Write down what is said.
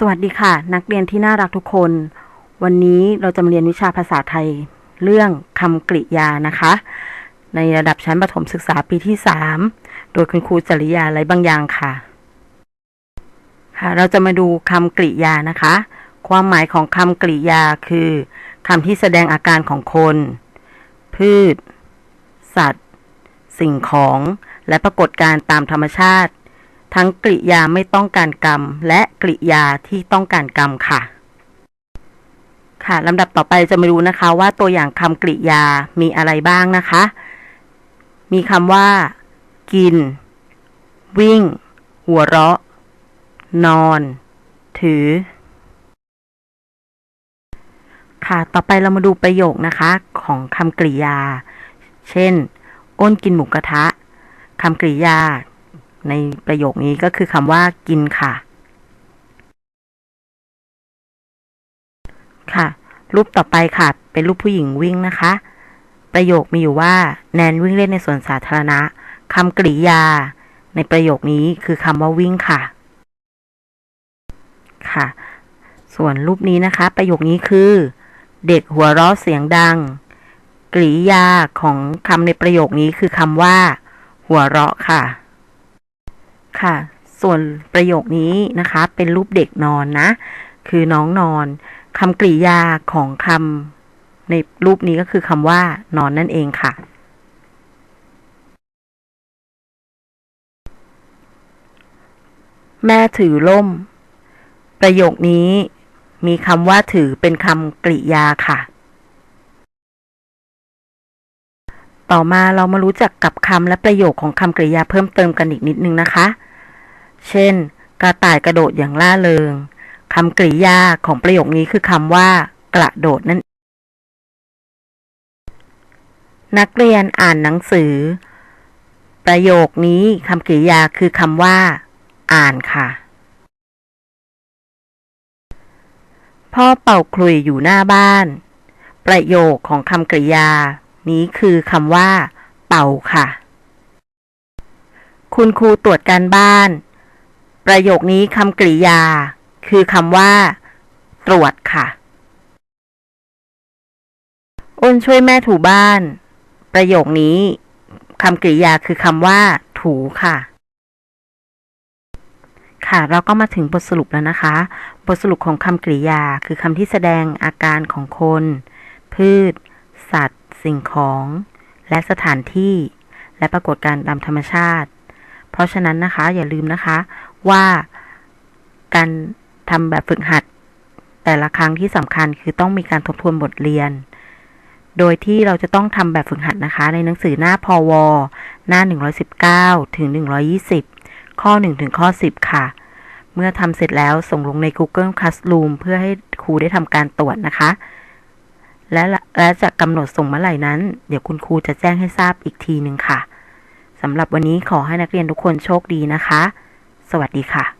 สวัสดีค่ะ นักเรียนที่น่ารักทุกคน วันนี้เราจะมาเรียนวิชาภาษาไทย เรื่องคำกริยานะคะ ในระดับชั้นประถมศึกษาปีที่ 3 โดยคุณครูจริยาไรบางอย่างค่ะ ค่ะ เราจะมาดูคำกริยานะคะ ความหมายของคำกริยาคือคำที่แสดงอาการของคน พืช สัตว์ สิ่งของ และปรากฏการณ์ตามธรรมชาติ ทั้งกริยาไม่ต้องการกรรม และกริยาที่ต้องการกรรมค่ะ ค่ะลำดับต่อไปจะมาดูนะคะว่าตัวอย่างคำกริยามีอะไรบ้างนะคะ มีคำว่า กิน วิ่ง หัวเราะ นอน ถือ ค่ะต่อไปเรามาดูประโยคนะคะของคำกริยา เช่น อ้นกินหมูกระทะคำกริยา ในประโยคนี้ก็คือคำว่ากินค่ะ ค่ะ รูปต่อไปค่ะ เป็นรูปผู้หญิงวิ่งนะคะ ประโยคมีอยู่ว่า แนนวิ่งเล่นในสวนสาธารณะคำกริยา ในประโยคนี้คือคำว่าวิ่งค่ะ ค่ะ ส่วนรูปนี้นะคะ ประโยคนี้คือ เด็กหัวเราะเสียงดัง กริยาของคำในประโยคนี้คือคำว่า หัวเราะค่ะ ค่ะ ส่วนประโยคนี้นะคะ เป็นรูปเด็กนอนนะ คือน้องนอนคำกริยาของคำในรูปนี้ก็คือคำว่า นอนนั่นเองค่ะ แม่ถือล่ม ประโยคนี้มีคำว่าถือเป็นคำกริยาค่ะ ต่อมาเรามารู้จักกับคำและประโยคของคำกริยาเพิ่มเติมกันอีกนิดนึงนะคะ เช่น กระต่ายกระโดดอย่างล่าเริงคำกริยาของประโยคนี้คือคำว่า กระโดดนั่น นักเรียนอ่านหนังสือ ประโยคนี้คำกริยาคือคำว่า อ่านค่ะ พ่อเป่าคลุยอยู่หน้าบ้าน ประโยคของคำกริยา นี้คือคำว่า เป่าค่ะ คุณครูตรวจการบ้าน ประโยคนี้คำกริยา คือคำว่า ตรวจค่ะ อ้นช่วยแม่ถูบ้าน ประโยคนี้คำกริยาคือคำว่า ถูค่ะ ค่ะ เราก็มาถึงบทสรุปแล้วนะคะ บทสรุปของคำกริยา คือคำที่แสดงอาการของคน พืช สัตว์ สิ่งของ และสถานที่ และปรากฏการณ์ตามธรรมชาติ เพราะฉะนั้นนะคะ อย่าลืมนะคะ ว่าการทำแบบฝึกหัด แต่ละครั้งที่สำคัญคือต้องมีการทบทวนบทเรียน โดยที่เราจะต้องทำแบบฝึกหัดนะคะ ในหนังสือหน้าพอวหน้า 119 ถึง 120 ข้อ 1 ถึงข้อ 10 ค่ะ เมื่อทำเสร็จแล้วส่งลงใน Google Classroom เพื่อให้ครูได้ทำการตรวจนะคะ และและจะกำหนดส่งเมื่อไหร่นั้น เดี๋ยวคุณครูจะแจ้งให้ทราบอีกทีหนึ่งค่ะสำหรับวันนี้ขอให้นักเรียนทุกคนโชคดีนะคะ สวัสดีค่ะ